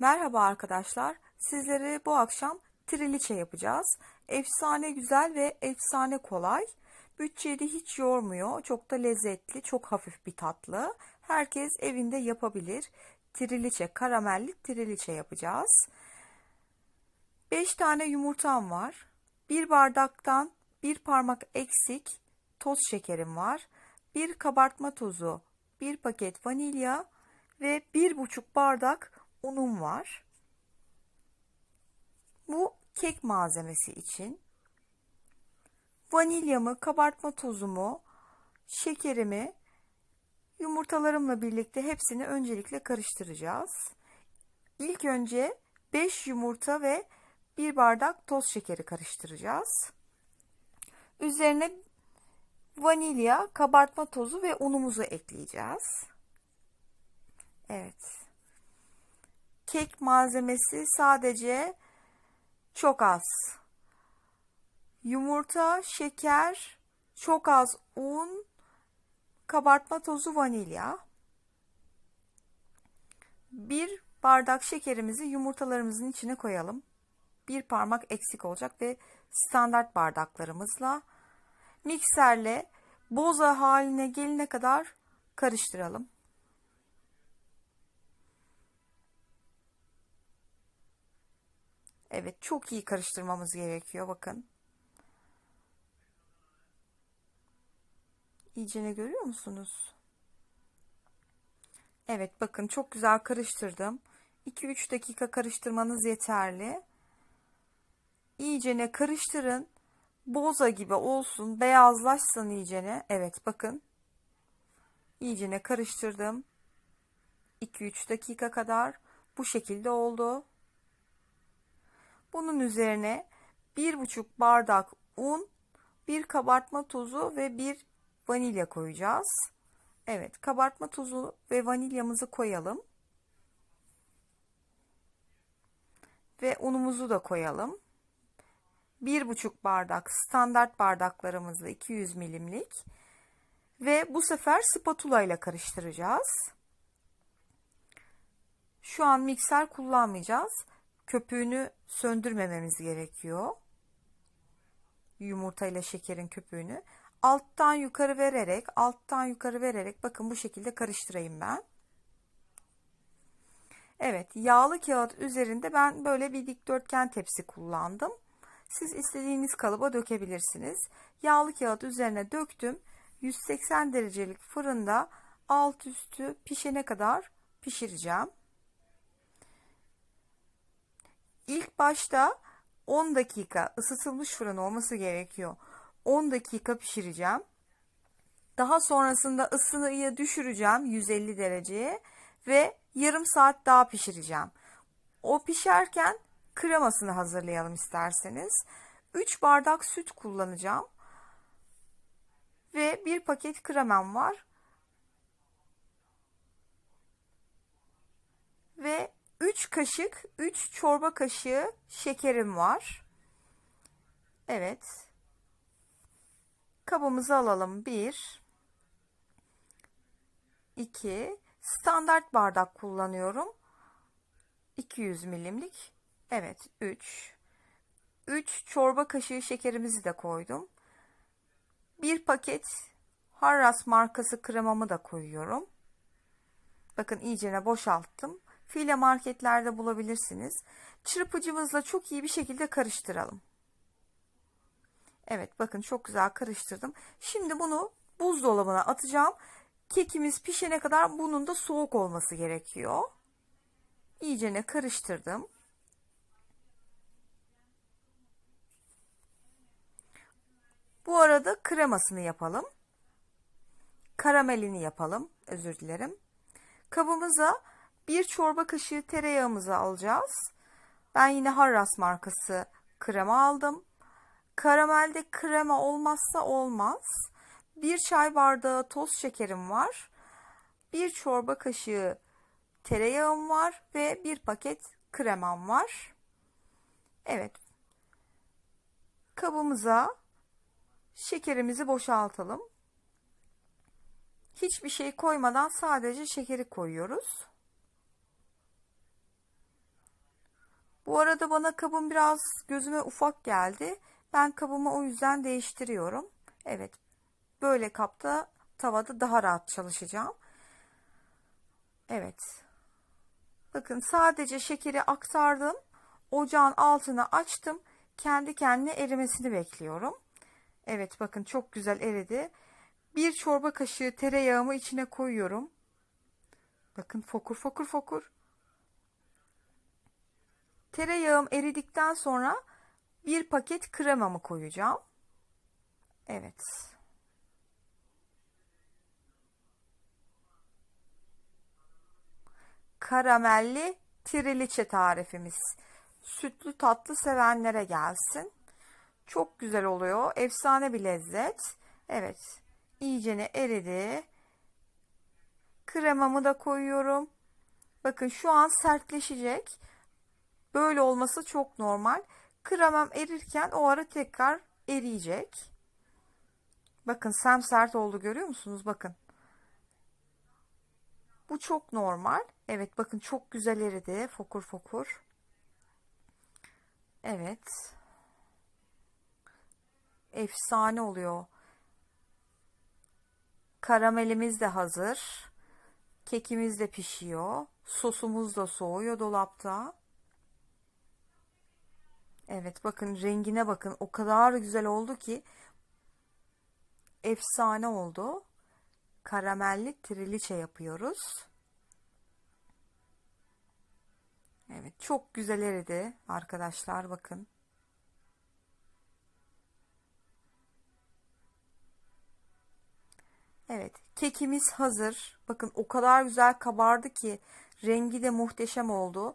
Merhaba arkadaşlar. Sizlere bu akşam triliçe yapacağız. Efsane güzel ve efsane kolay. Bütçeyi hiç yormuyor. Çok da lezzetli, çok hafif bir tatlı. Herkes evinde yapabilir. Triliçe, karamelli triliçe yapacağız. 5 tane yumurtam var. 1 bardaktan 1 parmak eksik toz şekerim var. 1 kabartma tozu, 1 paket vanilya ve 1,5 bardak unum var. Bu kek malzemesi için. Vanilyamı, kabartma tozumu, şekerimi, yumurtalarımla birlikte hepsini öncelikle karıştıracağız. İlk önce 5 yumurta ve 1 bardak toz şekeri karıştıracağız. Üzerine vanilya, kabartma tozu ve unumuzu ekleyeceğiz. Evet. Kek malzemesi sadece çok az. Yumurta, şeker, çok az un, kabartma tozu, vanilya. Bir bardak şekerimizi yumurtalarımızın içine koyalım. Bir parmak eksik olacak ve standart bardaklarımızla mikserle boza haline gelene kadar karıştıralım. Evet çok iyi karıştırmamız gerekiyor bakın. İyicene görüyor musunuz? Evet bakın çok güzel karıştırdım. 2-3 dakika karıştırmanız yeterli. İyicene karıştırın. Boza gibi olsun. Beyazlaşsın iyicene. Evet bakın. İyicene karıştırdım. 2-3 dakika kadar bu şekilde oldu. Bunun üzerine bir buçuk bardak un, bir kabartma tozu ve bir vanilya koyacağız. Evet, kabartma tozu ve vanilyamızı koyalım. Ve unumuzu da koyalım. Bir buçuk bardak standart bardaklarımızla 200 milimlik. Ve bu sefer spatula ile karıştıracağız. Şu an mikser kullanmayacağız köpüğünü söndürmememiz gerekiyor. Yumurta ile şekerin köpüğünü alttan yukarı vererek alttan yukarı vererek bakın bu şekilde karıştırayım ben. Evet yağlı kağıt üzerinde ben böyle bir dikdörtgen tepsi kullandım. Siz istediğiniz kalıba dökebilirsiniz. Yağlı kağıt üzerine döktüm. 180 derecelik fırında alt üstü pişene kadar pişireceğim. İlk başta 10 dakika ısıtılmış fırın olması gerekiyor. 10 dakika pişireceğim. Daha sonrasında ısıyı düşüreceğim 150 dereceye ve yarım saat daha pişireceğim. O pişerken kremasını hazırlayalım isterseniz. 3 bardak süt kullanacağım. Ve bir paket kremam var. Ve 3 kaşık, 3 çorba kaşığı şekerim var. Evet. Kabımızı alalım. 1 2 standart bardak kullanıyorum. 200 milimlik. Evet, 3 3 çorba kaşığı şekerimizi de koydum. Bir paket Harras markası kremamı da koyuyorum. Bakın iyicene boşalttım file marketlerde bulabilirsiniz. Çırpıcımızla çok iyi bir şekilde karıştıralım. Evet bakın çok güzel karıştırdım. Şimdi bunu buzdolabına atacağım. Kekimiz pişene kadar bunun da soğuk olması gerekiyor. İyicene karıştırdım. Bu arada kremasını yapalım. Karamelini yapalım. Özür dilerim. Kabımıza bir çorba kaşığı tereyağımızı alacağız. Ben yine Harras markası krema aldım. Karamelde krema olmazsa olmaz. Bir çay bardağı toz şekerim var. Bir çorba kaşığı tereyağım var ve bir paket kremam var. Evet. Kabımıza şekerimizi boşaltalım. Hiçbir şey koymadan sadece şekeri koyuyoruz. Bu arada bana kabım biraz gözüme ufak geldi. Ben kabımı o yüzden değiştiriyorum. Evet. Böyle kapta tavada daha rahat çalışacağım. Evet. Bakın sadece şekeri aktardım. Ocağın altını açtım. Kendi kendine erimesini bekliyorum. Evet bakın çok güzel eridi. Bir çorba kaşığı tereyağımı içine koyuyorum. Bakın fokur fokur fokur. Tereyağım eridikten sonra bir paket kremamı koyacağım. Evet. Karamelli triliçe tarifimiz. Sütlü tatlı sevenlere gelsin. Çok güzel oluyor. Efsane bir lezzet. Evet. İyicene eridi. Kremamı da koyuyorum. Bakın şu an sertleşecek. Böyle olması çok normal. Kremam erirken o ara tekrar eriyecek. Bakın sem sert oldu görüyor musunuz? Bakın. Bu çok normal. Evet bakın çok güzel eridi. Fokur fokur. Evet. Efsane oluyor. Karamelimiz de hazır. Kekimiz de pişiyor. Sosumuz da soğuyor dolapta. Evet bakın rengine bakın. O kadar güzel oldu ki efsane oldu. Karamelli triliçe yapıyoruz. Evet çok güzel eridi arkadaşlar bakın. Evet, kekimiz hazır. Bakın o kadar güzel kabardı ki rengi de muhteşem oldu.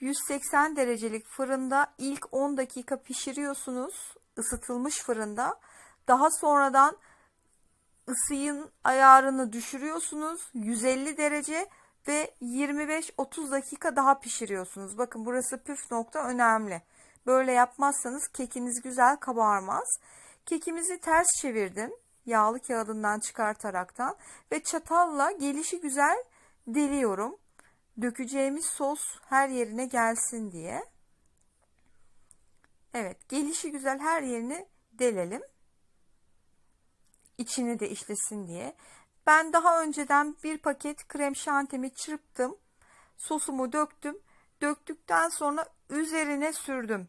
180 derecelik fırında ilk 10 dakika pişiriyorsunuz. ısıtılmış fırında. Daha sonradan ısıyın ayarını düşürüyorsunuz. 150 derece ve 25-30 dakika daha pişiriyorsunuz. Bakın burası püf nokta önemli. Böyle yapmazsanız kekiniz güzel kabarmaz. Kekimizi ters çevirdim yağlı kağıdından çıkartaraktan ve çatalla gelişi güzel deliyorum. Dökeceğimiz sos her yerine gelsin diye. Evet, gelişi güzel her yerini delelim. İçini de işlesin diye. Ben daha önceden bir paket krem şantimi çırptım. Sosumu döktüm. Döktükten sonra üzerine sürdüm.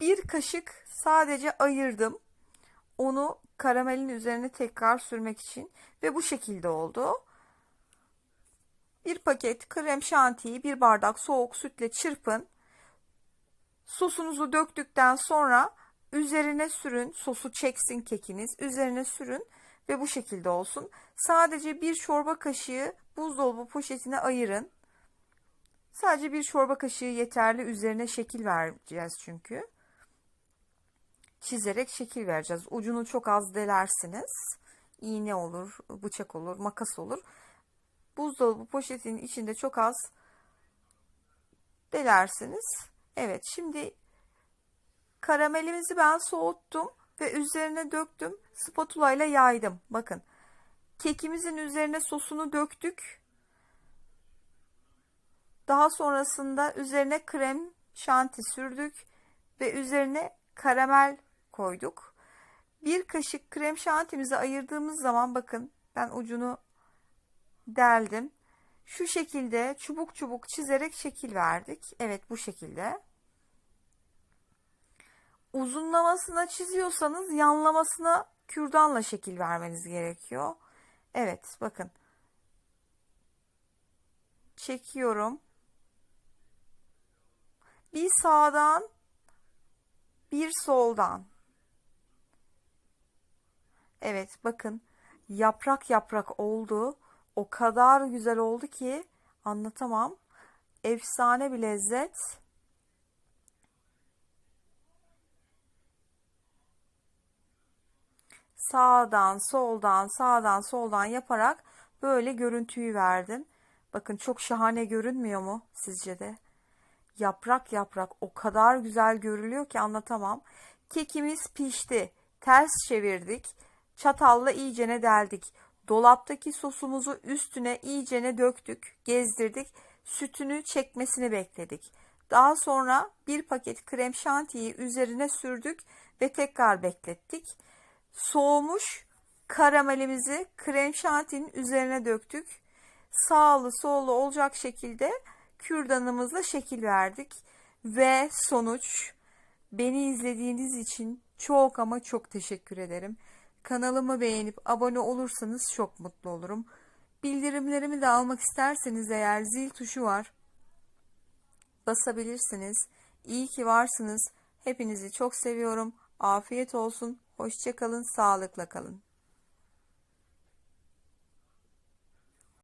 Bir kaşık sadece ayırdım. Onu karamelin üzerine tekrar sürmek için ve bu şekilde oldu. Bir paket krem şantiyi bir bardak soğuk sütle çırpın. Sosunuzu döktükten sonra üzerine sürün. Sosu çeksin kekiniz. Üzerine sürün ve bu şekilde olsun. Sadece bir çorba kaşığı buzdolabı poşetine ayırın. Sadece bir çorba kaşığı yeterli. Üzerine şekil vereceğiz çünkü çizerek şekil vereceğiz. Ucunu çok az delersiniz. İğne olur, bıçak olur, makas olur. Buzdolabı poşetinin içinde çok az delersiniz. Evet şimdi karamelimizi ben soğuttum ve üzerine döktüm. Spatula ile yaydım. Bakın kekimizin üzerine sosunu döktük. Daha sonrasında üzerine krem şanti sürdük ve üzerine karamel koyduk. Bir kaşık krem şantimizi ayırdığımız zaman bakın ben ucunu deldim. Şu şekilde çubuk çubuk çizerek şekil verdik. Evet bu şekilde. Uzunlamasına çiziyorsanız yanlamasına kürdanla şekil vermeniz gerekiyor. Evet bakın. Çekiyorum. Bir sağdan bir soldan. Evet bakın yaprak yaprak oldu. O kadar güzel oldu ki anlatamam. Efsane bir lezzet. Sağdan, soldan, sağdan, soldan yaparak böyle görüntüyü verdim. Bakın çok şahane görünmüyor mu sizce de? Yaprak yaprak o kadar güzel görülüyor ki anlatamam. Kekimiz pişti. Ters çevirdik. Çatalla iyicene deldik. Dolaptaki sosumuzu üstüne iyicene döktük, gezdirdik. Sütünü çekmesini bekledik. Daha sonra bir paket krem şantiyi üzerine sürdük ve tekrar beklettik. Soğumuş karamelimizi krem şantinin üzerine döktük. Sağlı sollu olacak şekilde kürdanımızla şekil verdik. Ve sonuç beni izlediğiniz için çok ama çok teşekkür ederim. Kanalımı beğenip abone olursanız çok mutlu olurum. Bildirimlerimi de almak isterseniz eğer zil tuşu var. Basabilirsiniz. İyi ki varsınız. Hepinizi çok seviyorum. Afiyet olsun. Hoşçakalın. Sağlıkla kalın.